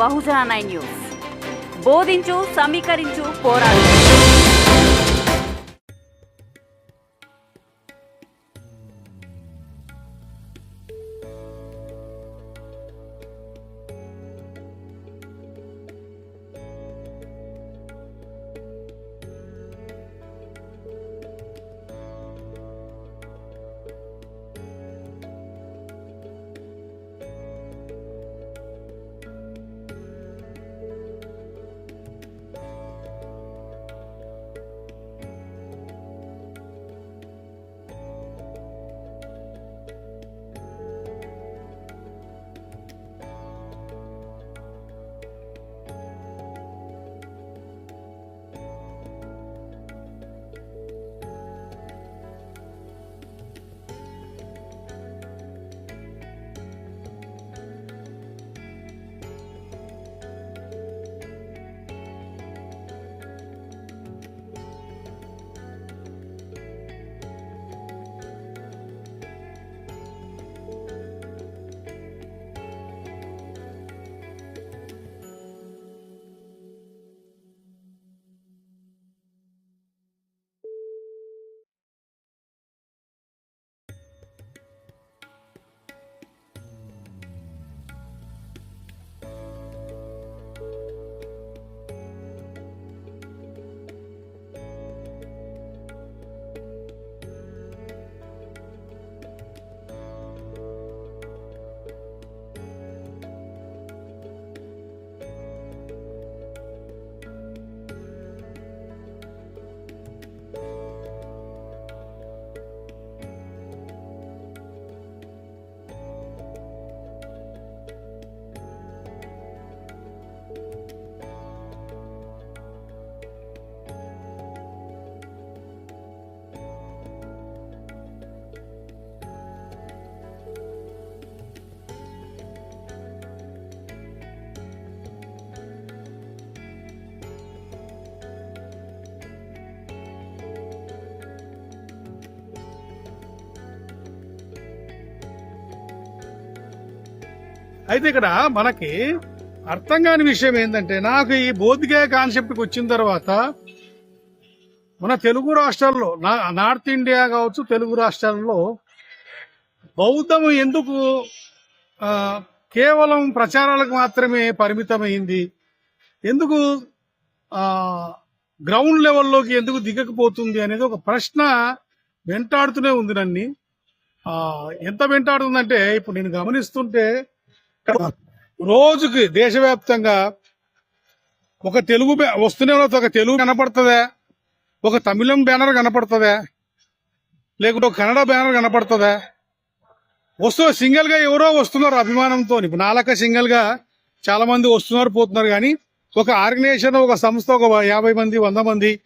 బహుజన nine news. బోధించు సమీకరించు పోరాడు. అయితే ఇక్కడ మనకి అర్థం కాని విషయం ఏంటంటే నాకు ఈ బోధిగా కాన్సెప్ట్కి వచ్చిన తర్వాత మన తెలుగు రాష్ట్రాల్లో నా- నార్త్ ఇండియా కావచ్చు తెలుగు రాష్ట్రాల్లో బౌద్ధం ఎందుకు కేవలం ప్రచారాలకు మాత్రమే పరిమితమైంది? ఎందుకు గ్రౌండ్ లెవెల్లోకి ఎందుకు దిగకపోతుంది అనేది ఒక ప్రశ్న వెంటాడుతూనే ఉంది నన్ను. ఎంత వెంటాడుతుందంటే ఇప్పుడు నేను గమనిస్తుంటే రోజుకి దేశవ్యాప్తంగా ఒక తెలుగు బ్యా- వస్తూనే ఒక తెలుగు కనపడుతుందా. ఒక తమిళం బ్యానర్ కనపడుతుందా. లేకుంటే ఒక కన్నడ బ్యానర్ కనపడుతుందా. వస్తూ సింగిల్గా ఎవరో వస్తున్నారు అభిమానంతో. ఇప్పుడు నాలక సింగిల్గా చాలా మంది వస్తున్నారు పోతున్నారు. కానీ ఒక ఆర్గనైజేషన్ ఒక సంస్థ ఒక యాభై మంది వంద మంది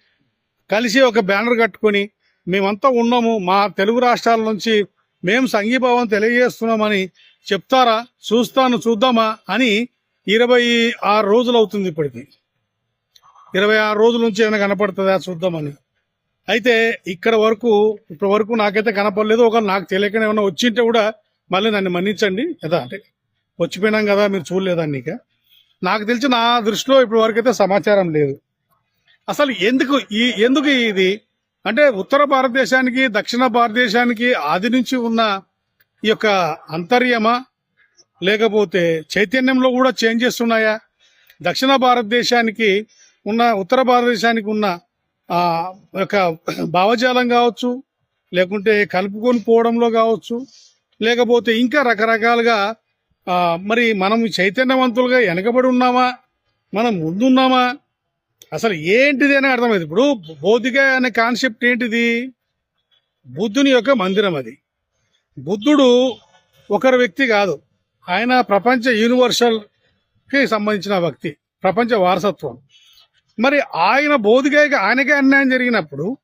కలిసి ఒక బ్యానర్ కట్టుకొని మేమంతా ఉన్నాము. మా తెలుగు రాష్ట్రాల నుంచి మేము సంఘీభావం తెలియజేస్తున్నామని చెప్తారా? చూస్తాను చూద్దామా అని ఇరవై ఆరు రోజులు అవుతుంది ఇప్పటికి. ఇరవై ఆరు రోజుల నుంచి ఏమైనా కనపడుతుందా చూద్దామని. అయితే ఇక్కడ వరకు ఇప్పటి వరకు నాకైతే కనపడలేదు. ఒక నాకు తెలియకనే ఏమైనా వచ్చింటే కూడా మళ్ళీ నన్ను మన్నించండి. కదా అంటే వచ్చిపోయినాం కదా మీరు చూడలేదండి ఇక. నాకు తెలిసి నా దృష్టిలో ఇప్పటి వరకు అయితే సమాచారం లేదు. అసలు ఎందుకు ఈ ఎందుకు ఇది? అంటే ఉత్తర భారతదేశానికి దక్షిణ భారతదేశానికి ఆది నుంచి ఉన్న ఈ యొక్క అంతర్యమా లేకపోతే చైతన్యంలో కూడా చేంజెస్ ఉన్నాయా? దక్షిణ భారతదేశానికి ఉన్న ఉత్తర భారతదేశానికి ఉన్న ఆ యొక్క భావజాలం కావచ్చు లేకుంటే కలుపుకొని పోవడంలో కావచ్చు లేకపోతే ఇంకా రకరకాలుగా మరి మనం చైతన్యవంతులుగా వెనకబడి ఉన్నామా? మనం ముందున్నామా? అసలు ఏంటిది అని అర్థమైంది. ఇప్పుడు భౌతిక అనే కాన్సెప్ట్ ఏంటిది? బుద్ధుని యొక్క మందిరం అది. బుద్ధుడు ఒకరి వ్యక్తి కాదు. ఆయన ప్రపంచ యూనివర్సల్కి సంబంధించిన వ్యక్తి ప్రపంచ వారసత్వం. మరి ఆయన బోధిగా ఆయనకే అన్యాయం జరిగినప్పుడు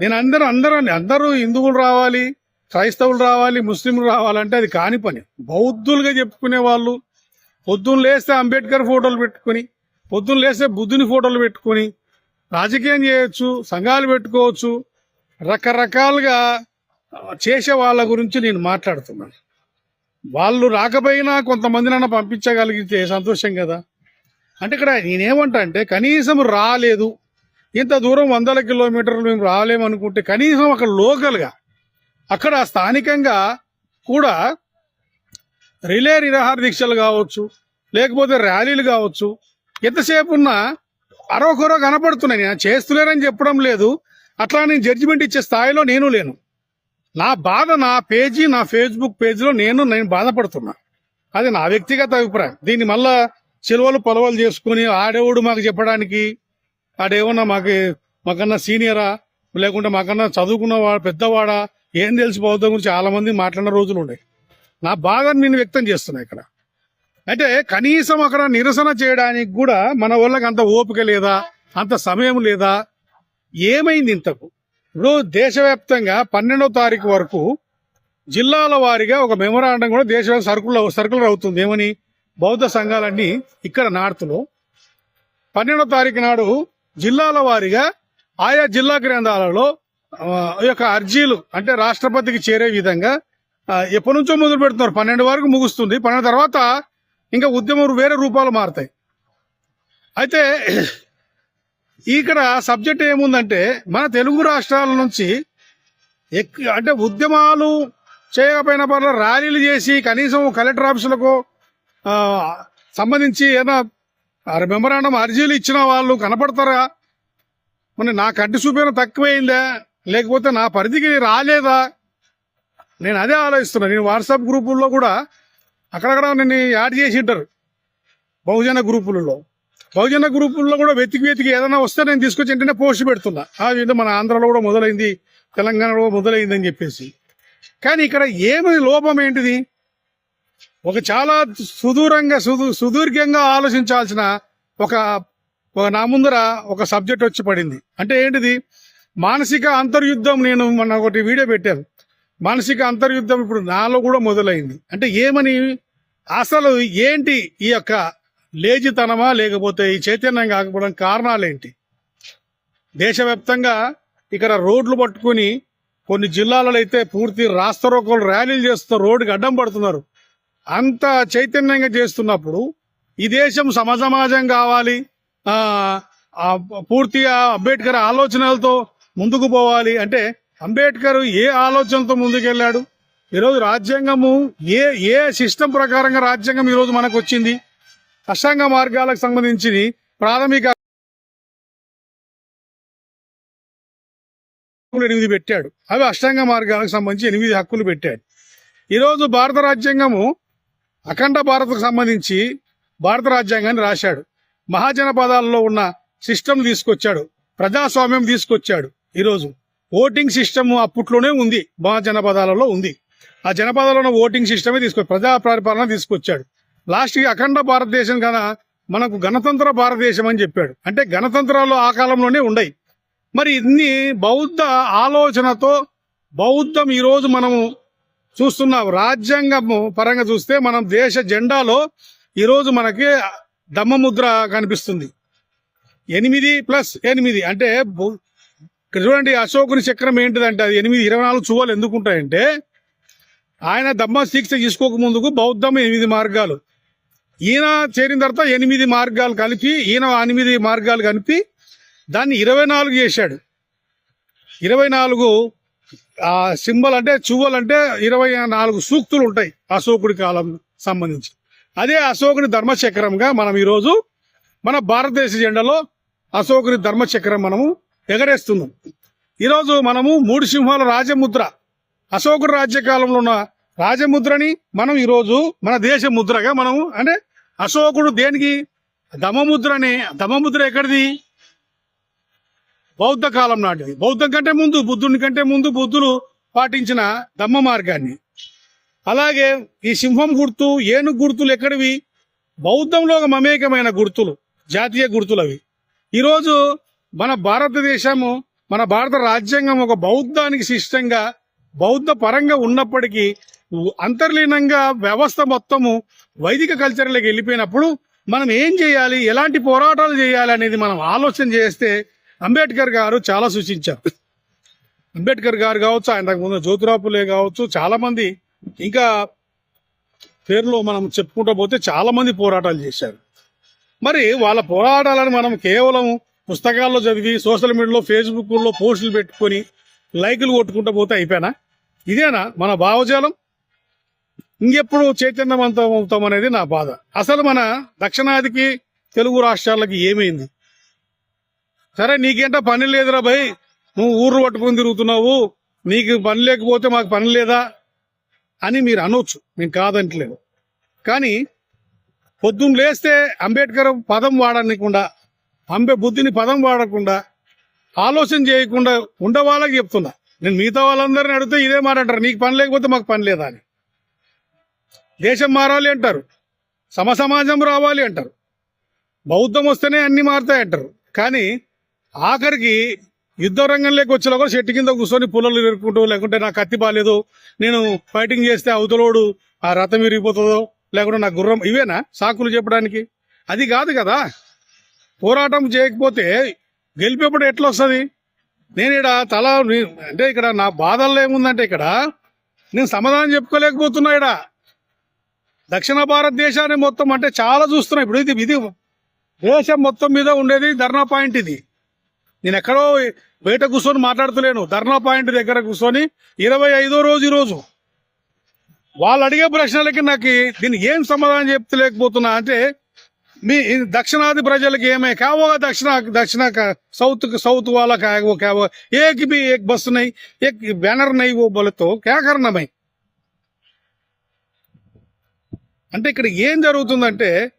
నేను అందరూ అందరూ అందరూ హిందువులు రావాలి క్రైస్తవులు రావాలి ముస్లింలు రావాలంటే అది కాని పని. బౌద్ధులుగా చెప్పుకునే వాళ్ళు పొద్దున్న లేస్తే అంబేద్కర్ ఫోటోలు పెట్టుకుని పొద్దున్న లేస్తే బుద్ధుని ఫోటోలు పెట్టుకుని రాజకీయం చేయొచ్చు సంఘాలు పెట్టుకోవచ్చు రకరకాలుగా చేసే వాళ్ళ గురించి నేను మాట్లాడుతున్నాను. వాళ్ళు రాకపోయినా కొంతమందినైనా పంపించగలిగితే సంతోషం కదా. అంటే ఇక్కడ నేనేమంటా అంటే కనీసం రాలేదు. ఇంత దూరం వందల కిలోమీటర్లు మేము రాలేమనుకుంటే కనీసం అక్కడ లోకల్గా అక్కడ స్థానికంగా కూడా రిలే నిరాహార దీక్షలు కావచ్చు లేకపోతే ర్యాలీలు కావచ్చు ఎంతసేపు ఉన్నా అరొకరో కనపడుతున్నాయి. నేను చేస్తలేరని చెప్పడం లేదు. అట్లా నేను జడ్జిమెంట్ ఇచ్చే స్థాయిలో నేను లేను. నా బాధ నా పేజీ నా ఫేస్బుక్ పేజీలో నేను నేను బాధపడుతున్నా. అది నా వ్యక్తిగత అభిప్రాయం. దీన్ని మళ్ళా చిలువలు పొలవలు చేసుకుని ఆడేవుడు మాకు చెప్పడానికి ఆడేమన్నా మాకు మాకన్నా సీనియరా లేకుంటే మాకన్నా చదువుకున్నవాడు పెద్దవాడా ఏం తెలిసి బౌద్ధం గురించి చాలా మంది మాట్లాడిన రోజులు ఉన్నాయి. నా బాధను నేను వ్యక్తం చేస్తున్నా ఇక్కడ. అంటే కనీసం అక్కడ నిరసన చేయడానికి కూడా మన వాళ్ళకి అంత ఓపిక లేదా అంత సమయం లేదా? ఏమైంది ఇంతకు? ఇప్పుడు దేశవ్యాప్తంగా పన్నెండవ తారీఖు వరకు జిల్లాల వారీగా ఒక మెమోరాండం కూడా దేశవ్యాప్త సరుకులు సర్కులర్ అవుతుంది. ఏమని? బౌద్ధ సంఘాలన్నీ ఇక్కడ నార్త్లో పన్నెండవ తారీఖు నాడు జిల్లాల వారీగా ఆయా జిల్లా కేంద్రాలలో ఈ యొక్క అర్జీలు అంటే రాష్ట్రపతికి చేరే విధంగా ఎప్పటి నుంచో మొదలు పెడుతున్నారు. పన్నెండు వరకు ముగుస్తుంది. పన్నెండు తర్వాత ఇంకా ఉద్యమం వేరే రూపాలు మారుతాయి. అయితే ఇక్కడ సబ్జెక్ట్ ఏముందంటే మన తెలుగు రాష్ట్రాల నుంచి అంటే ఉద్యమాలు చేయకపోయిన పర్లేదు ర్యాలీలు చేసి కనీసం కలెక్టర్ ఆఫీసులకు సంబంధించి ఏదైనా మెమరాండం అర్జీలు ఇచ్చిన వాళ్ళు కనపడతారా? మరి నా కంటి చూపేనా తక్కువైందా? లేకపోతే నా పరిధికి రాలేదా? నేను అదే ఆలోచిస్తున్నా. నేను వాట్సాప్ గ్రూపుల్లో కూడా అక్కడక్కడ నేను యాడ్ చేసి ఉంటారు. బహుజన గ్రూపులలో. బహుజన గ్రూపుల్లో కూడా వెతికి వెతికి ఏదైనా వస్తే నేను తీసుకొచ్చి వెంటనే పోస్ట్ పెడుతున్నా. ఆ విధంగా మన ఆంధ్రలో కూడా మొదలైంది తెలంగాణలో మొదలైంది అని చెప్పేసి. కానీ ఇక్కడ ఏమి లోపం ఏంటిది? ఒక చాలా సుదూరంగా సుదూ సుదీర్ఘంగా ఆలోచించాల్సిన ఒక నా ముందర ఒక సబ్జెక్ట్ వచ్చి పడింది. అంటే ఏంటిది? మానసిక అంతర్యుద్ధం నేను మొన్న ఒకటి వీడియో పెట్టాను. మానసిక అంతర్యుద్ధం ఇప్పుడు నాలో కూడా మొదలైంది. అంటే ఏమని? అసలు ఏంటి ఈ యొక్క లేజితనమా లేకపోతే ఈ చైతన్యం కాకపోవడం కారణాలేంటి? దేశవ్యాప్తంగా ఇక్కడ రోడ్లు పట్టుకుని కొన్ని జిల్లాలలో అయితే పూర్తి రాస్తరోకలు ర్యాలీలు చేస్తూ రోడ్డుకి అడ్డం పడుతున్నారు. అంత చైతన్యంగా చేస్తున్నప్పుడు ఈ దేశం సమసమాజం కావాలి. ఆ పూర్తిగా అంబేద్కర్ ఆలోచనలతో ముందుకు పోవాలి. అంటే అంబేద్కర్ ఏ ఆలోచనతో ముందుకెళ్ళాడు? ఈరోజు రాజ్యాంగము ఏ ఏ సిస్టమ్ ప్రకారంగా రాజ్యాంగం ఈరోజు మనకు వచ్చింది అష్టాంగ మార్గాలకు సంబంధించి ప్రాథమిక హక్కులు ఎనిమిది పెట్టాడు. అవి అష్టాంగ మార్గాలకు సంబంధించి ఎనిమిది హక్కులు పెట్టాడు. ఈరోజు భారత రాజ్యాంగము అఖండ భారత్కు సంబంధించి భారత రాజ్యాంగాన్ని రాశాడు. మహాజనపదాలలో ఉన్న సిస్టమ్ తీసుకొచ్చాడు. ప్రజాస్వామ్యం తీసుకొచ్చాడు ఈరోజు. ఓటింగ్ సిస్టమ్ అప్పట్లోనే ఉంది. మహాజనపదాలలో ఉంది. ఆ జనపదాలలో ఉన్న ఓటింగ్ సిస్టమే తీసుకొచ్చాడు. ప్రజా పరిపాలన తీసుకొచ్చాడు. లాస్ట్కి అఖండ భారతదేశం కదా మనకు గణతంత్ర భారతదేశం అని చెప్పాడు. అంటే గణతంత్రాలు ఆ కాలంలోనే ఉండయి. మరి ఇన్ని బౌద్ధ ఆలోచనతో బౌద్ధం ఈరోజు మనము చూస్తున్నాం. రాజ్యాంగం పరంగా చూస్తే మనం దేశ జెండాలో ఈరోజు మనకి దమ్మముద్ర కనిపిస్తుంది. ఎనిమిది ప్లస్ ఎనిమిది అంటే చూడండి అశోకుని చక్రం ఏంటిదంటే అది ఎనిమిది ఇరవై నాలుగు చువ్వలు ఎందుకు ఉంటాయంటే ఆయన దమ్మ శిక్ష తీసుకోక ముందుకు బౌద్ధం ఎనిమిది మార్గాలు. ఈయన చేరిన తర్వాత ఎనిమిది మార్గాలు కలిపి ఈయన ఎనిమిది మార్గాలు కలిపి దాన్ని ఇరవై నాలుగు చేశాడు. ఇరవై నాలుగు ఆ సింబల్ అంటే చువ్వలు అంటే ఇరవై నాలుగు సూక్తులు ఉంటాయి అశోకుడి కాలం సంబంధించి. అదే అశోకుని ధర్మచక్రంగా మనం ఈరోజు మన భారతదేశ జెండాలో అశోకుని ధర్మచక్రం మనము ఎగరేస్తున్నాం. ఈరోజు మనము మూడు సింహాల రాజముద్ర. అశోకుడు రాజ్యకాలంలో ఉన్న రాజముద్రని మనం ఈరోజు మన దేశ ముద్రగా మనము అంటే అశోకుడు దేనికి? దమముద్రని దమముద్ర ఎక్కడిది? బౌద్ధ కాలం నాటిది. బౌద్ధం కంటే ముందు బుద్ధుని కంటే ముందు బుద్ధులు పాటించిన దమ్మ మార్గాన్ని. అలాగే ఈ సింహం గుర్తు ఏనుగు గుర్తులు ఎక్కడివి? బౌద్ధంలో ఒక మమేకమైన గుర్తులు జాతీయ గుర్తులు అవి. ఈరోజు మన భారతదేశము మన భారత రాజ్యాంగం ఒక బౌద్ధానికి శిష్టంగా బౌద్ధ పరంగా ఉన్నప్పటికీ అంతర్లీనంగా వ్యవస్థ మొత్తము వైదిక కల్చర్లోకి వెళ్ళిపోయినప్పుడు మనం ఏం చేయాలి? ఎలాంటి పోరాటాలు చేయాలి అనేది మనం ఆలోచన చేస్తే అంబేద్కర్ గారు చాలా సూచించారు. అంబేద్కర్ గారు కావచ్చు ఆయన ముందు జ్యోతిరాపులే కావచ్చు చాలా మంది ఇంకా పేర్లో మనం చెప్పుకుంటూ పోతే చాలా మంది పోరాటాలు చేశారు. మరి వాళ్ళ పోరాటాలను మనం కేవలం పుస్తకాల్లో చదివి సోషల్ మీడియాలో ఫేస్బుక్లో పోస్టులు పెట్టుకొని లైకులు కొట్టుకుంటూ పోతే అయిపోయినా? ఇదేనా మన భావజాలం? ఇంకెప్పుడు చైతన్యవంతం అవుతాం అనేది నా బాధ. అసలు మన దక్షిణాదికి తెలుగు రాష్ట్రాలకి ఏమైంది? సరే నీకేంటో పని లేదురా భయ్? నువ్వు ఊర్లు పట్టుకొని తిరుగుతున్నావు. నీకు పని లేకపోతే మాకు పని లేదా? అని మీరు అనొచ్చు. మేము కాదంటలేదు. కానీ పొద్దున్న లేస్తే అంబేద్కర్ పదం వాడనికుండా అంబే బుద్ధిని పదం వాడకుండా ఆలోచన చేయకుండా ఉండే వాళ్ళకి చెప్తున్నా. నేను మిగతా వాళ్ళందరిని అడిగితే ఇదే మాట అంటారు. నీకు పని లేకపోతే మాకు పని లేదా అని. దేశం మారాలి అంటారు. సమసమాజం రావాలి అంటారు. బౌద్ధం వస్తేనే అన్నీ మారుతాయి అంటారు. కానీ ఆఖరికి యుద్ధ రంగంలోకి వచ్చేలా కూడా చెట్టు కింద కూర్చొని పుల్లలు ఎరుకుంటూ లేకుంటే నాకు కత్తి బాగాలేదు నేను ఫైటింగ్ చేస్తే అవతలోడు ఆ రథం విరిగిపోతుందో లేకుంటే నా గుర్రం ఇవేనా సాకులు చెప్పడానికి? అది కాదు కదా. పోరాటం చేయకపోతే గెలిపేప్పుడు ఎట్లా వస్తుంది? నేను ఇక్కడ తల అంటే ఇక్కడ నా బాధల్లో ఏముందంటే ఇక్కడ నేను సమాధానం చెప్పుకోలేకపోతున్నా ఇక్కడ. దక్షిణ భారతదేశాన్ని మొత్తం అంటే చాలా చూస్తున్నాయి. ఇప్పుడు ఇది ఇది దేశం మొత్తం మీద ఉండేది ధర్నా పాయింట్ ఇది. నేను ఎక్కడో బయట కూర్చొని మాట్లాడతలేను. ధర్నా పాయింట్ దగ్గర కూర్చొని ఇరవై ఐదో రోజు ఈరోజు వాళ్ళు అడిగే ప్రశ్నలకి నాకు దీన్ని ఏం సమాధానం చెప్తలేకపోతున్నా అంటే మీ దక్షిణాది ప్రజలకి ఏమే? కావోగా దక్షిణ దక్షిణ సౌత్ సౌత్ వాళ్ళ కావో కావో ఏక్ బి ఏక్ నై ఏక్ బ్యానర్ నై ఓ బలతో కేకరణమై అంటే ఇక్కడ ఏం జరుగుతుందంటే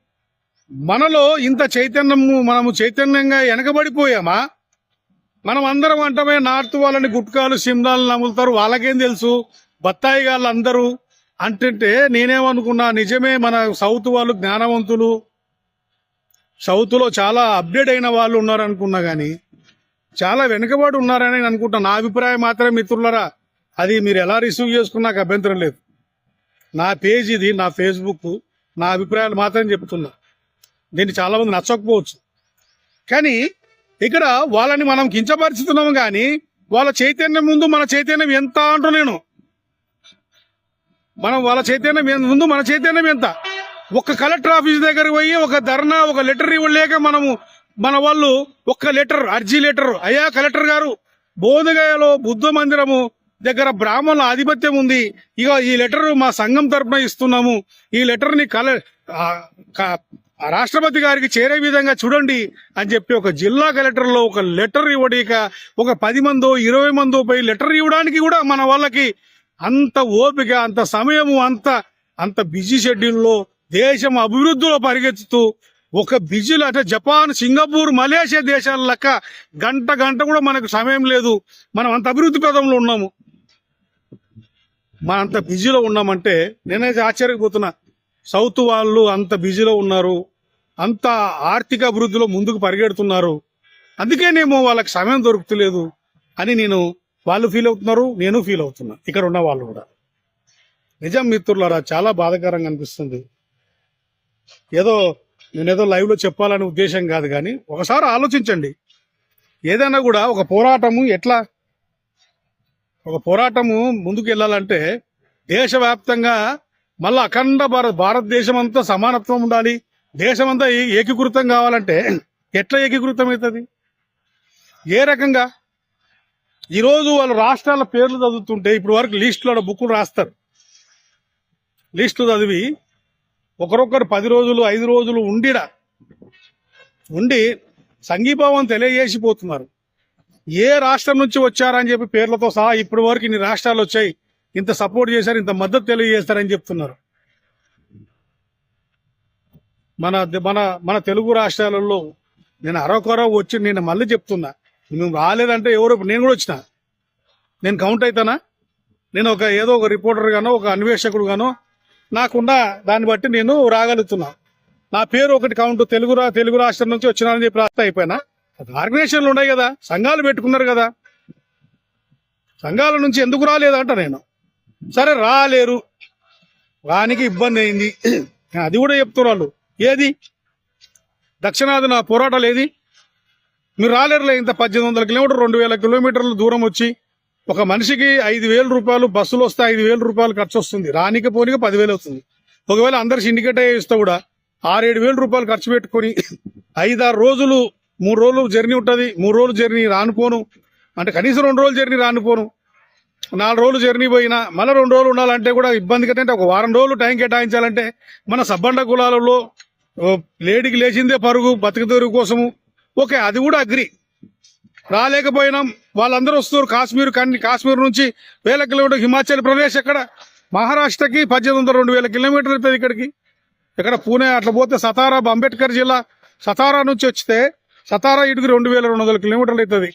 మనలో ఇంత చైతన్యము మనము చైతన్యంగా వెనకబడిపోయామా మనం అందరం అంటమే నార్త్ వాళ్ళని గుట్కాలు సిమ్లాలు నములుతారు. వాళ్ళకేం తెలుసు? బత్తాయి గాళ్ళు అందరూ. అంటుంటే నేనేమనుకున్నా నిజమే మన సౌత్ వాళ్ళు జ్ఞానవంతులు. సౌత్లో చాలా అప్డేట్ అయిన వాళ్ళు ఉన్నారు అనుకున్నా చాలా వెనుకబడి ఉన్నారని నేను అనుకుంటా నా అభిప్రాయం మాత్రమే మిత్రులరా అది మీరు ఎలా రిసీవ్ చేసుకున్నా నాకు అభ్యంతరం లేదు. నా పేజ్ ఇది నా ఫేస్బుక్ నా అభిప్రాయాలు మాత్రం చెప్తున్నా. దీన్ని చాలామంది నచ్చకపోవచ్చు. కానీ ఇక్కడ వాళ్ళని మనం కించపరుచుతున్నాము కానీ వాళ్ళ చైతన్యం ముందు మన చైతన్యం ఎంత అంటూ నేను. మనం వాళ్ళ చైతన్యం ముందు మన చైతన్యం ఎంత? ఒక కలెక్టర్ ఆఫీస్ దగ్గరికి పోయి ఒక ధర్నా ఒక లెటర్ ఇవ్వలేక మనము మన వాళ్ళు ఒక్క లెటర్ అర్జీ లెటర్. అయ్యా కలెక్టర్ గారు బోధగయలో బుద్ధ మందిరము దగ్గర బ్రాహ్మణుల ఆధిపత్యం ఉంది. ఇక ఈ లెటర్ మా సంఘం తరపున ఇస్తున్నాము. ఈ లెటర్ని కల రాష్ట్రపతి గారికి చేరే విధంగా చూడండి అని చెప్పి ఒక జిల్లా కలెక్టర్లో ఒక లెటర్ ఇవ్వడీక ఒక పది మందో ఇరవై మందో పోయి లెటర్ ఇవ్వడానికి కూడా మన వాళ్ళకి అంత ఓపిక అంత సమయము అంత అంత బిజీ షెడ్యూల్లో దేశం అభివృద్ధిలో పరిగెత్తుతూ ఒక బిజీలో అంటే జపాన్ సింగపూర్ మలేషియా దేశాల లెక్క గంట గంట కూడా మనకు సమయం లేదు. మనం అంత అభివృద్ధి పదంలో ఉన్నాము. మనం అంత బిజీలో ఉన్నామంటే నేనైతే ఆశ్చర్యపోతున్నా. సౌత్ వాళ్ళు అంత బిజీలో ఉన్నారు. అంత ఆర్థిక అభివృద్ధిలో ముందుకు పరిగెడుతున్నారు. అందుకేనేమో వాళ్ళకి సమయం దొరుకుతలేదు అని నేను వాళ్ళు ఫీల్ అవుతున్నారు నేను ఫీల్ అవుతున్నా. ఇక్కడ ఉన్న వాళ్ళు కూడా. నిజం మిత్రులారా చాలా బాధాకరంగా అనిపిస్తుంది. ఏదో నేనేదో లైవ్లో చెప్పాలనే ఉద్దేశం కాదు కానీ ఒకసారి ఆలోచించండి. ఏదైనా కూడా ఒక పోరాటము ఎట్లా ఒక పోరాటము ముందుకు వెళ్ళాలంటే దేశవ్యాప్తంగా మళ్ళా అఖండ భారత్ భారతదేశం అంతా సమానత్వం ఉండాలి. దేశం అంతా ఏకీకృతం కావాలంటే ఎట్లా ఏకీకృతం అవుతుంది ఏ రకంగా? ఈరోజు వాళ్ళు రాష్ట్రాల పేర్లు చదువుతుంటే ఇప్పుడు వరకు లిస్టులో బుక్కులు రాస్తారు. లిస్టులు చదివి ఒకరొకరు పది రోజులు ఐదు రోజులు ఉండి ఉండి సంఘీభావం తెలియజేసిపోతున్నారు. ఏ రాష్ట్రం నుంచి వచ్చారని చెప్పి పేర్లతో సహా ఇప్పటి వరకు ఇన్ని రాష్ట్రాలు వచ్చాయి. ఇంత సపోర్ట్ చేశారు ఇంత మద్దతు తెలియజేస్తారని చెప్తున్నారు. మన మన మన తెలుగు రాష్ట్రాలలో నేను అరకొర వచ్చి నేను మళ్ళీ చెప్తున్నా. మేము రాలేదంటే ఎవరు నేను కూడా వచ్చిన? నేను కౌంట్ అవుతానా నేను ఒక ఏదో ఒక రిపోర్టర్ గానో ఒక అన్వేషకుడు గానో నాకున్న దాన్ని బట్టి నేను రాగలుగుతున్నా. నా పేరు ఒకటి కౌంట్ తెలుగు తెలుగు రాష్ట్రం నుంచి వచ్చినానని చెప్పి రాస్తా అయిపోయినా? ఆర్గనైజేషన్లు ఉన్నాయి కదా సంఘాలు పెట్టుకున్నారు కదా. సంఘాల నుంచి ఎందుకు రాలేదంట నేను. సరే రాలేరు. వానికి ఇబ్బంది అయింది. అది కూడా చెప్తున్నారు ఏది? దక్షిణాది నా పోరాటాలు ఏది? మీరు రాలేరులే ఇంత పద్దెనిమిది వందల కిలోమీటర్ రెండు వేల కిలోమీటర్ల దూరం వచ్చి ఒక మనిషికి ఐదు వేల రూపాయలు బస్సులు వస్తే ఐదు వేల రూపాయలు ఖర్చు వస్తుంది. రానికి పోనీకి పదివేలు అవుతుంది ఒకవేళ అందరు సిండికేట్ ఇస్తే కూడా ఆరేడు వేల రూపాయలు ఖర్చు పెట్టుకొని ఐదారు రోజులు మూడు రోజులు జర్నీ ఉంటుంది మూడు రోజులు జర్నీ రానుకోను. అంటే కనీసం రెండు రోజులు జర్నీ రానుకోను. నాలుగు రోజులు జర్నీ పోయినా మళ్ళీ రెండు రోజులు ఉండాలంటే కూడా ఇబ్బంది కంటే ఒక వారం రోజులు టైం కేటాయించాలంటే మన సబ్బండ కులాలలో లేడికి లేడీకి లేచిందే పరుగు బతుకుతెరుగు కోసము. ఓకే అది కూడా అగ్రి. రాలేకపోయినాం వాళ్ళందరూ వస్తున్నారు కాశ్మీర్ కన్ని కాశ్మీర్ నుంచి వేల కిలోమీటర్ హిమాచల్ ప్రదేశ్ ఎక్కడ? మహారాష్ట్రకి పద్దెనిమిది వందల రెండు వేల కిలోమీటర్లు అవుతుంది ఇక్కడికి. ఇక్కడ పూణే అట్లా పోతే సతారా అంబేద్కర్ జిల్లా సతారా నుంచి వచ్చితే సతారా ఇటుకు రెండు వేల రెండు వందల కిలోమీటర్లు అవుతుంది.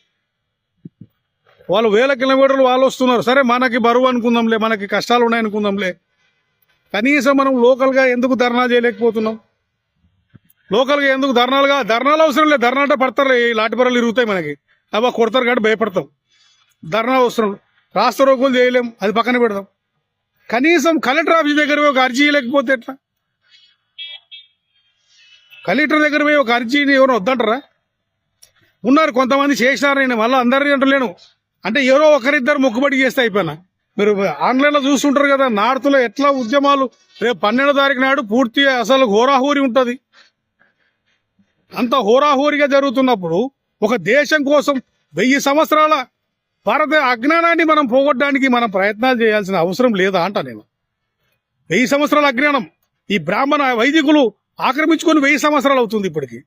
వాళ్ళు వేల కిలోమీటర్లు వాళ్ళు వస్తున్నారు. సరే మనకి బరువు అనుకుందాంలే మనకి కష్టాలు ఉన్నాయనుకుందాంలే కనీసం మనం లోకల్గా ఎందుకు ధర్నా చేయలేకపోతున్నాం? లోకల్గా ఎందుకు ధర్నాలుగా ధర్నాలు అవసరం లేదు. ధర్నా అంటే పడతారు ఈ లాటిపరలు ఇరుగుతాయి మనకి. అబ్బా కొడతారు కాబట్టి భయపడతాం. ధర్నా అవసరం. రాష్ట్ర రోగులు చేయలేం అది పక్కన పెడదాం. కనీసం కలెక్టర్ ఆఫీస్ దగ్గర ఒక అర్జీ చేయలేకపోతే ఎట్లా? కలెక్టర్ దగ్గర పోయి ఒక అర్జీని ఎవరు వద్దంటారా? ఉన్నారు కొంతమంది చేసినారు నేను మళ్ళీ అందరినీ అంటలేను. అంటే ఎవరో ఒకరిద్దరు మొక్కుబడి చేస్తే అయిపోయినా. మీరు ఆన్లైన్లో చూస్తుంటారు కదా నార్త్లో ఎట్లా ఉద్యమాలు. రేపు పన్నెండో తారీఖు నాడు పూర్తి అసలు హోరాహోరీ ఉంటుంది. అంత హోరాహోరీగా జరుగుతున్నప్పుడు ఒక దేశం కోసం వెయ్యి సంవత్సరాల భారత అజ్ఞానాన్ని మనం పోగొట్టడానికి మనం ప్రయత్నాలు చేయాల్సిన అవసరం లేదా అంట నేను. వెయ్యి సంవత్సరాల అజ్ఞానం. ఈ బ్రాహ్మణ వైదికులు ఆక్రమించుకొని వెయ్యి సంవత్సరాలు అవుతుంది ఇప్పటికి.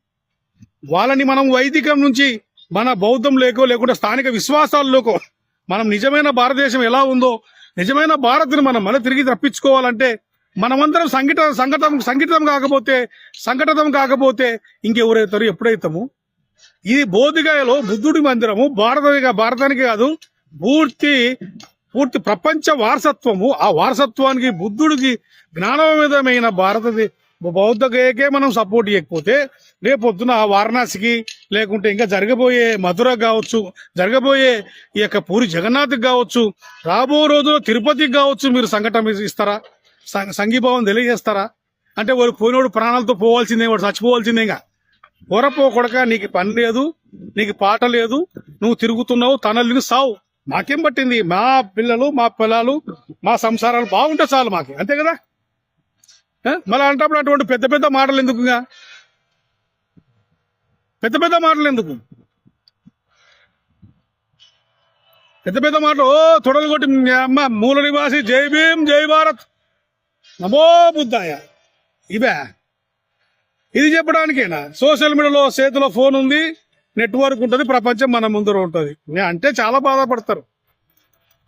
వాళ్ళని మనం వైదికం నుంచి మన బౌద్ధం లేకో లేకుంటే స్థానిక విశ్వాసాల్లోకో మనం నిజమైన భారతదేశం ఎలా ఉందో నిజమైన భారత్ని మనం మళ్ళీ తిరిగి తప్పించుకోవాలంటే మనమందరం సంఘట సంఘటన సంఘటితం కాకపోతే సంఘటితం కాకపోతే ఇంకెవరైతారు? ఎప్పుడైతాము? ఇది బోధిగాయలో బుద్ధుడి మందిరము భారత భారతానికి కాదు పూర్తి పూర్తి ప్రపంచ వారసత్వము. ఆ వారసత్వానికి బుద్ధుడికి జ్ఞానవిధమైన భారతది బౌద్ధ గయకే మనం సపోర్ట్ చేయకపోతే రేపొద్దున వారణాసికి లేకుంటే ఇంకా జరగబోయే మధుర కావచ్చు జరగబోయే ఈ యొక్క పూరి జగన్నాథ్కి కావచ్చు రాబో రోజుల్లో తిరుపతికి కావచ్చు మీరు సంఘటన ఇస్తారా? సం- సంఘీభావం తెలియజేస్తారా? అంటే వాడు పోయినోడు ప్రాణాలతో పోవాల్సిందే వాడు చచ్చిపోవాల్సిందేగా పొరపో కొడక నీకు పని లేదు నీకు పాట లేదు నువ్వు తిరుగుతున్నావు తనల్ని సావు. మాకేం పట్టింది? మా పిల్లలు మా పిల్లలు మా సంసారాలు బాగుంటే చాలు మాకు. అంతే కదా? మళ్ళీ అంటప్పుడు అటువంటి పెద్ద పెద్ద మాటలు ఎందుకుగా పెద్ద పెద్ద మాటలు ఎందుకు? పెద్ద పెద్ద మాటలు ఓ తొడలు కొట్టి అమ్మ మూల నివాసి జై భీమ్ జై భారత్. నమో బుద్ధాయ. ఇవే. ఇది చెప్పడానికేనా? సోషల్ మీడియాలో చేతిలో ఫోన్ ఉంది నెట్వర్క్ ఉంటుంది ప్రపంచం మన ముందర ఉంటుంది. నే- అంటే చాలా బాధపడతారు.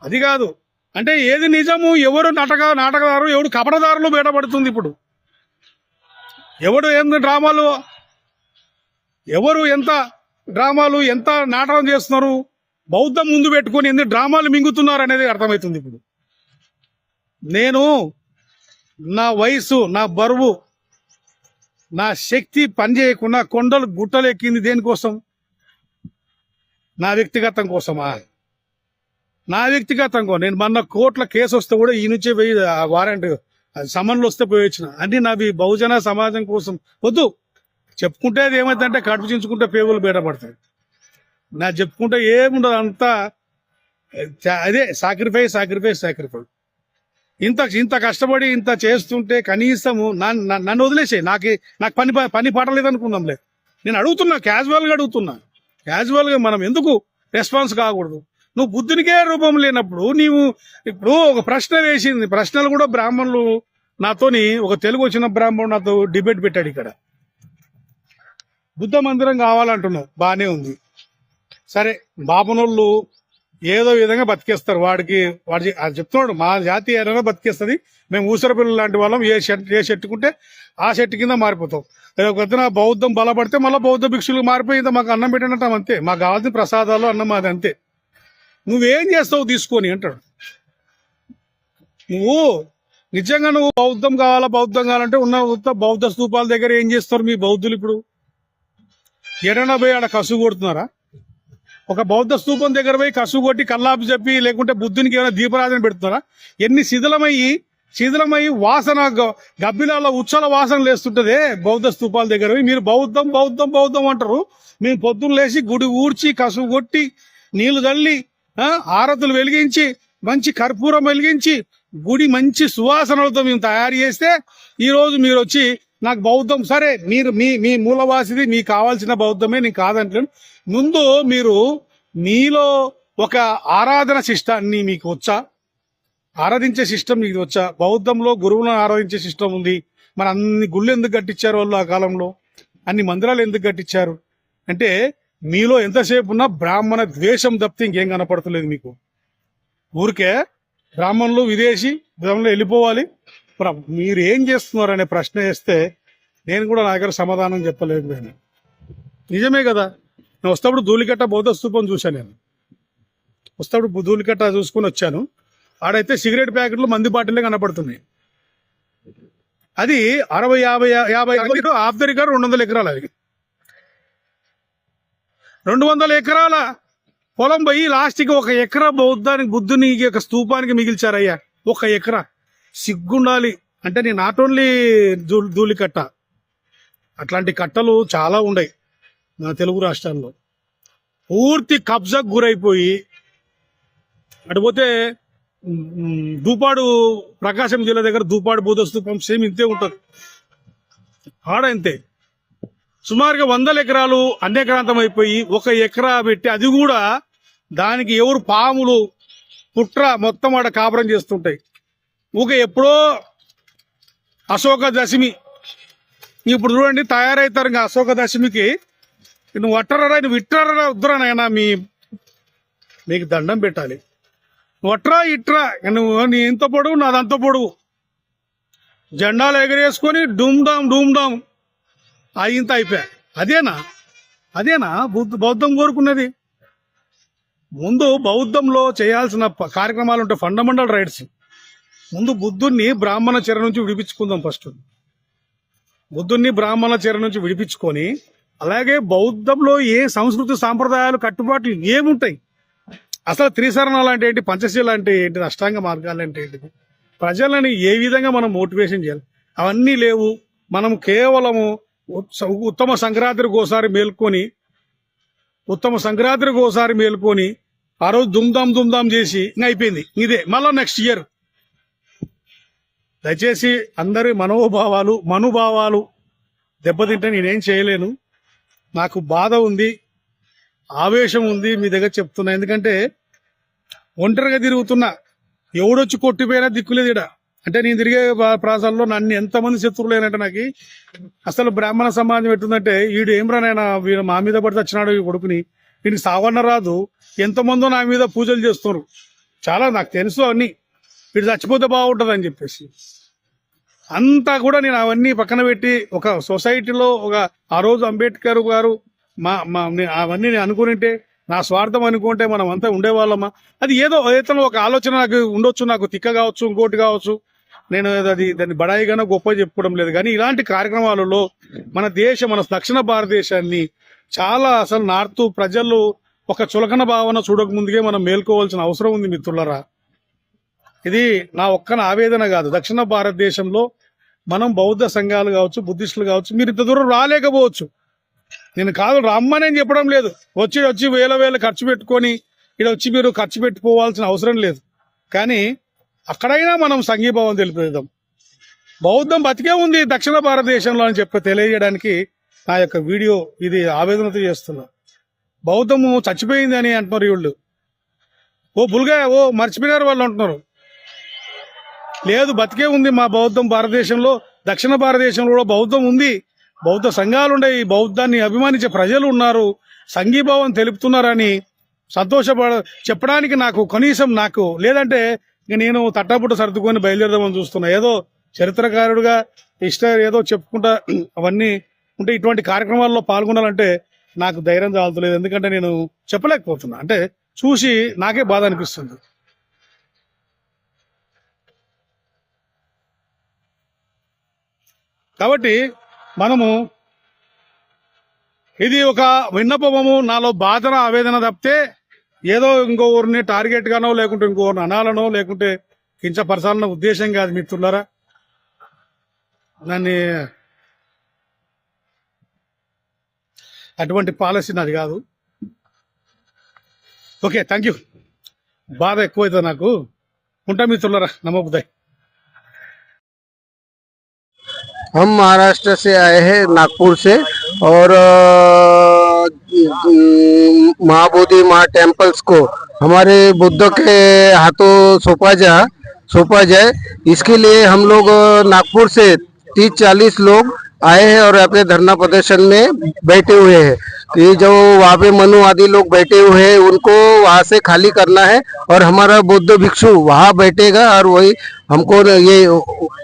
అది కాదు. అంటే ఏది నిజము ఎవరు నాటక నాటకదారు ఎవడు కపటదారులు బయటపడుతుంది ఇప్పుడు. ఎవడు ఎంత డ్రామాలు? ఎవరు ఎంత డ్రామాలు ఎంత నాటకం చేస్తున్నారు? బౌద్ధం ముందు పెట్టుకొని ఎన్ని డ్రామాలు మింగుతున్నారు అనేది అర్థమవుతుంది ఇప్పుడు. నేను నా వయసు నా బరువు నా శక్తి పనిచేయకుండా కొండలు గుట్టలు ఎక్కింది దేనికోసం? నా వ్యక్తిగతం కోసమా? నా వ్యక్తిగతంగా నేను మొన్న కోట్ల కేసు వస్తే కూడా ఈ నుంచే పోయి ఆ వారెంట్ సమన్లు వస్తే పోయి వచ్చిన. అన్ని నావి బహుజన సమాజం కోసం వద్దు. చెప్పుకుంటే అది ఏమైందంటే కడుపు చించుకుంటే పేగులు బయటపడతాయి నా చెప్పుకుంటే ఏముండదు అంతా అదే సాక్రిఫైస్ సాక్రిఫైస్ సాక్రిఫైస్ ఇంత ఇంత కష్టపడి ఇంత చేస్తుంటే కనీసము నన్ను వదిలేసే నాకు నాకు పని పని పాటలేదు అనుకుందాంలే నేను అడుగుతున్నా క్యాజువల్గా అడుగుతున్నా. క్యాజువల్గా మనం ఎందుకు రెస్పాన్స్ కాకూడదు? నువ్వు బుద్ధునికే రూపం లేనప్పుడు నీవు ఇప్పుడు ఒక ప్రశ్న వేసింది. ప్రశ్నలు కూడా బ్రాహ్మణులు నాతోని ఒక తెలుగు వచ్చిన బ్రాహ్మణుడు నాతో డిబేట్ పెట్టాడు ఇక్కడ. బుద్ధ మందిరం కావాలంటున్నావు. బానే ఉంది. సరే బాపనోళ్ళు ఏదో విధంగా బతికేస్తారు. వాడికి వాడి చెప్తున్నాడు మా జాతి ఏదైనా బతికేస్తుంది. మేము ఊసరపిల్లలు లాంటి వాళ్ళం. ఏ షర్ట్ ఏ చెట్టుకుంటే ఆ చెట్టు కింద మారిపోతాం. రేపు పొద్దున బౌద్ధం బలపడితే మళ్ళీ బౌద్ధ భిక్షులు మారిపోయి మాకు అన్నం పెట్టినట్టు అంతే. మాకు కావాల్సిన ప్రసాదాలు అన్నం అది అంతే. నువ్వేం చేస్తావు తీసుకొని అంటాడు. నువ్వు నిజంగా నువ్వు బౌద్ధం కావాలా? బౌద్ధం కావాలంటే ఉన్న బౌద్ధ స్థూపాల దగ్గర ఏం చేస్తారు మీ బౌద్ధులు ఇప్పుడు? ఎడన పోయి ఆడ కసు కొడుతున్నారా? ఒక బౌద్ధ స్థూపం దగ్గర పోయి కసు కొట్టి కల్లాపి చెప్పి లేకుంటే బుద్ధునికి ఏమైనా దీపరాజన పెడుతున్నారా? ఎన్ని శిథిలమయ్యి శిథిలమయ్యి వాసన గ- గబ్బిలాల ఉచ్చల వాసన లేస్తుంటదే బౌద్ధ స్థూపాల దగ్గర పోయి. మీరు బౌద్ధం బౌద్ధం బౌద్ధం అంటారు. మేము పొద్దున్న లేచి గుడి ఊడ్చి కసు కొట్టి నీళ్ళు తల్లి ఆరతులు వెలిగించి మంచి కర్పూరం వెలిగించి గుడి మంచి సువాసనలతో మేము తయారు చేస్తే ఈరోజు మీరు వచ్చి నాకు బౌద్ధం సరే మీరు మీ మీ మూలవాసిది మీకు కావాల్సిన బౌద్ధమే నేను కాదంటాను ముందు మీరు మీలో ఒక ఆరాధన శిష్టాన్ని మీకు వచ్చా? ఆరాధించే సిస్టమ్ మీకు వచ్చా? బౌద్ధంలో గురువులను ఆరాధించే సిస్టమ్ ఉంది. మరి అన్ని గుళ్ళు ఎందుకు కట్టించారు వాళ్ళు ఆ కాలంలో? అన్ని మందిరాలు ఎందుకు కట్టించారు? అంటే మీలో ఎంతసేపు ఉన్నా బ్రాహ్మణ ద్వేషం తప్పితే ఇంకేం కనపడతలేదు మీకు. ఊరికే బ్రాహ్మణులు విదేశీ బ్రాహ్మణులు వెళ్ళిపోవాలి. మీరు ఏం చేస్తున్నారు అనే ప్రశ్న వేస్తే నేను కూడా నా దగ్గర సమాధానం చెప్పలేదు నేను. నిజమే కదా. నేను వస్తప్పుడు ధూళికట్ట బౌద్ధ స్తూపం చూశాను నేను. వస్తప్పుడు ధూళికట్ట చూసుకుని వచ్చాను. ఆడైతే సిగరెట్ ప్యాకెట్లు మంది బాటిల్లే కనపడుతున్నాయి. అది అరవై యాభై యాభై హాఫ్ ద రికార్డు రెండు వందల ఎకరాలు అది. రెండు వందల ఎకరాల పొలం పోయి లాస్ట్కి ఒక ఎకరా బౌద్ధానికి బుద్ధుని ఒక స్తూపానికి మిగిల్చారయ్యా. ఒక ఎకరా. సిగ్గుండాలి. అంటే నేను నాట్ ఓన్లీ ధూళి కట్ట. అట్లాంటి కట్టలు చాలా ఉన్నాయి మన తెలుగు రాష్ట్రాల్లో. పూర్తి కబ్జాకు గురైపోయి అటుపోతే పోతే దూపాడు ప్రకాశం జిల్లా దగ్గర దూపాడు బోధ స్తూపం సేమ్ ఇంతే ఉంటుంది. ఆడ ఇంతే సుమారుగా వందల ఎకరాలు అన్యక్రాంతం అయిపోయి ఒక ఎకరా పెట్టి అది కూడా దానికి ఎవరు పాములు పుట్ర మొత్తం ఆడ కాపురం చేస్తుంటాయి. ఒక ఎప్పుడో అశోక దశమి. ఇప్పుడు చూడండి తయారవుతారు ఇంకా అశోక దశమికి. నువ్వు అట్టరా నువ్వు ఇట్టరా వద్దురా నాయనా మీ మీకు దండం పెట్టాలి. ఒట్రా ఇట్రా నువ్వు నీ ఇంత పొడువు నాదంత పొడువు. జెండాలు ఎగరేసుకొని డూమ్ డామ్ డామ్. అయింత అయిపోయా. అదేనా? అదేనా? బుద్ధ బౌద్ధం కోరుకున్నది. ముందు బౌద్ధంలో చేయాల్సిన కార్యక్రమాలు ఉంటాయి ఫండమెంటల్ రైట్స్ ముందు బుద్ధుణ్ణి బ్రాహ్మణ చెర నుంచి విడిపించుకుందాం ఫస్ట్ బుద్ధుణ్ణి బ్రాహ్మణ చెర నుంచి విడిపించుకొని అలాగే బౌద్ధంలో ఏ సంస్కృతి సాంప్రదాయాలు కట్టుబాట్లు ఏముంటాయి? అసలు త్రిశరణాలు అంటే ఏంటి? పంచశీల అంటే ఏంటి? అష్టాంగ మార్గాలు అంటే ఏంటిది? ప్రజలని ఏ విధంగా మనం మోటివేషన్ చేయాలి? అవన్నీ లేవు. మనం కేవలము ఉత్తమ సంక్రాంతికి ఒకసారి మేల్కొని ఉత్తమ సంక్రాంతికి ఒకసారి మేల్కొని ఆ రోజు దుమ్దాం దుమ్దాం చేసి ఇంకా అయిపోయింది. ఇదే మళ్ళీ నెక్స్ట్ ఇయర్ దయచేసి అందరి మనోభావాలు మనుభావాలు దెబ్బతింటే నేనేం చేయలేను. నాకు బాధ ఉంది ఆవేశం ఉంది మీ దగ్గర చెప్తున్నా. ఎందుకంటే ఒంటరిగా తిరుగుతున్నా ఎవడొచ్చి కొట్టిపోయినా దిక్కులేదు ఇక్కడ అంటే నేను తిరిగే ప్రాంతాల్లో నన్ను ఎంతమంది శత్రువులు అయినట్టు నాకు అసలు బ్రాహ్మణ సమాజం ఎట్టుందంటే వీడు ఏం రానైనా వీడు మా మీద పడితే వచ్చినాడు ఈ కొడుకుని. వీడికి సావన్న రాదు. ఎంతమందో నా మీద పూజలు చేస్తున్నారు చాలా నాకు తెలుసు అవన్నీ. వీడు చచ్చిపోతే బాగుంటుంది అని చెప్పేసి. అంతా కూడా నేను అవన్నీ పక్కన పెట్టి ఒక సొసైటీలో ఒక ఆ రోజు అంబేద్కర్ గారు మా మా అవన్నీ నేను అనుకుంటే నా స్వార్థం అనుకుంటే మనం అంతా ఉండేవాళ్ళమా? అది ఏదో ఏదో ఒక ఆలోచన నాకు ఉండొచ్చు నాకు తిక్క కావచ్చు ఇంకోటి కావచ్చు. నేను అది దాన్ని బడాయిగానో గొప్ప చెప్పుకోవడం లేదు. కానీ ఇలాంటి కార్యక్రమాలలో మన దేశం మన దక్షిణ భారతదేశాన్ని చాలా అసలు నార్త్ ప్రజలు ఒక చులకన భావన చూడకముందుకే మనం మేల్కోవాల్సిన అవసరం ఉంది మిత్రులరా. ఇది నా ఒక్కన ఆవేదన కాదు. దక్షిణ భారతదేశంలో మనం బౌద్ధ సంఘాలు కావచ్చు బుద్ధిస్టులు కావచ్చు మీరు ఇంత దూరం రాలేకపోవచ్చు. నేను కాదు రమ్మని చెప్పడం లేదు. వచ్చి వచ్చి వేల వేల ఖర్చు పెట్టుకొని ఇక్కడ వచ్చి మీరు ఖర్చు పెట్టుకోవాల్సిన అవసరం లేదు. కానీ అక్కడైనా మనం సంఘీభావం తెలిపేద్దాం. బౌద్ధం బతికే ఉంది దక్షిణ భారతదేశంలో అని చెప్పి తెలియజేయడానికి నా యొక్క వీడియో ఇది ఆవేదనతో చేస్తున్నా. బౌద్ధము చచ్చిపోయింది అని అంటున్నారు వీళ్ళు. ఓ బుల్గా ఓ మర్చిపోయినారు వాళ్ళు అంటున్నారు. లేదు బతికే ఉంది మా బౌద్ధం భారతదేశంలో దక్షిణ భారతదేశంలో కూడా బౌద్ధం ఉంది. బౌద్ధ సంఘాలు ఉన్నాయి బౌద్ధాన్ని అభిమానించే ప్రజలు ఉన్నారు సంఘీభావం తెలుపుతున్నారని సంతోషపడ చెప్పడానికి నాకు కనీసం నాకు లేదంటే ఇక నేను తట్టాపుట్ట సర్దుకొని బయలుదేరదామని చూస్తున్నా. ఏదో చరిత్రకారుడుగా ఇష్ట ఏదో చెప్పుకుంటా అవన్నీ ఉంటే ఇటువంటి కార్యక్రమాల్లో పాల్గొనాలంటే నాకు ధైర్యం చాలతలేదు ఎందుకంటే నేను చెప్పలేకపోతున్నా. అంటే చూసి నాకే బాధ అనిపిస్తుంది. కాబట్టి మనము ఇది ఒక విన్నపము. నాలో బాధన ఆవేదన తప్పితే ఏదో ఇంకొకరిని టార్గెట్ గానో లేకుంటే ఇంకొకరిని అనాలనో లేకుంటే కించపరచాలన్న ఉద్దేశం కాదు మిత్రులారా దాన్ని అటువంటి పాలసీ నాది కాదు ఓకే థ్యాంక్ యూ బాధ ఎక్కువైతుంది నాకు ఉంటా మిత్రులరా నమో బుద్ధాయ్ हम महाराष्ट्र से आए हैं नागपुर से और अ, महाबोधि महा टेम्पल्स को हमारे बुद्ध के हाथों सौंपा जा, सौंपा जाए। इसके लिए हम लोग नागपुर से तीस चालीस लोग आए हैं और अपने धरना प्रदर्शन में बैठे हुए हैं। ये जो वहाँ पे मनु आदि लोग बैठे हुए हैं, उनको वहाँ से खाली करना है और हमारा बौद्ध भिक्षु वहाँ बैठेगा और वही हमको ये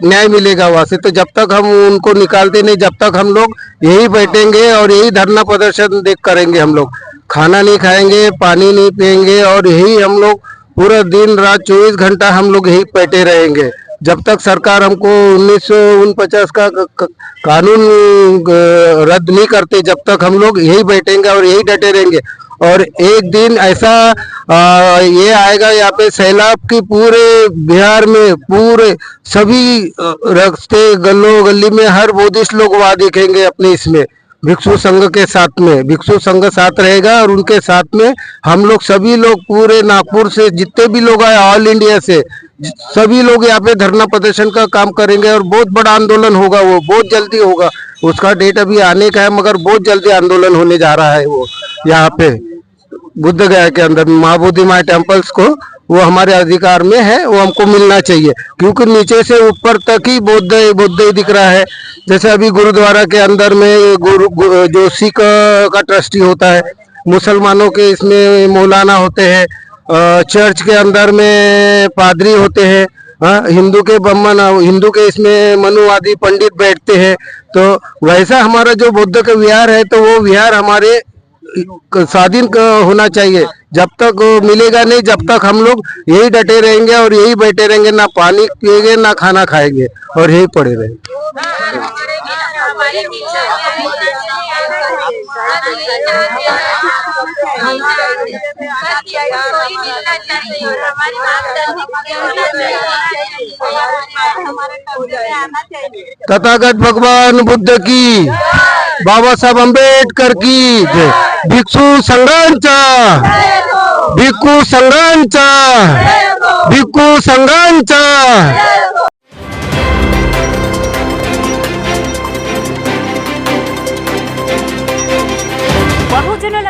न्याय मिलेगा वहाँ से। तो जब तक हम उनको निकालते नहीं, जब तक हम लोग यही बैठेंगे और यही धरना प्रदर्शन देख करेंगे हम लोग। खाना नहीं खाएँगे, पानी नहीं पियेंगे और यही हम लोग पूरा दिन रात चौबीस घंटा हम लोग यही बैठे रहेंगे। जब तक सरकार हमको उन्नीस का कानून रद्द नहीं करते, जब तक हम लोग यही बैठेंगे और यही डटे रहेंगे। और एक दिन ऐसा आ, ये आएगा यहाँ पे सैलाब की पूरे बिहार में पूरे सभी रास्ते गल्लो गली में हर बोधिस्ट लोग वहाँ दिखेंगे अपने इसमें। भिक्षु संघ के साथ में भिक्षु संघ साथ रहेगा और उनके साथ में हम लोग सभी लोग पूरे नागपुर से जितने भी लोग आए ऑल इंडिया से सभी लोग यहाँ पे धरना प्रदर्शन का काम करेंगे और बहुत बड़ा आंदोलन होगा वो बहुत जल्दी होगा। उसका डेट अभी आने का है मगर बहुत जल्दी आंदोलन होने जा रहा है वो यहाँ पे। बुद्ध गया के अंदर महाबोधि माई टेम्पल्स को वो हमारे अधिकार में है वो हमको मिलना चाहिए। क्योंकि नीचे से ऊपर तक ही बौद्ध बौद्ध ही दिख रहा है। जैसे अभी गुरुद्वारा के अंदर में गुरु जो सिख का ट्रस्टी होता है मुसलमानों के इसमें मौलाना होते हैं चर्च के अंदर में पादरी होते हैं हाँ, हिंदू के ब्राह्मण हिंदू के इसमें मनुवादी पंडित बैठते हैं। तो वैसा हमारा जो बुद्ध का विहार है तो वो विहार हमारे स्वाधीन होना चाहिए। जब तक मिलेगा नहीं, जब तक हम लोग यही डटे रहेंगे और यही बैठे रहेंगे, ना पानी पिएँगे, ना खाना खाएँगे और यही पड़े रहेंगे। हमारे हमारे तथागत भगवान बुद्ध की बाबा साहब अंबेडकर की भिक्षु संघांचा भिक्षु संघांचा भिक्षु संघांचा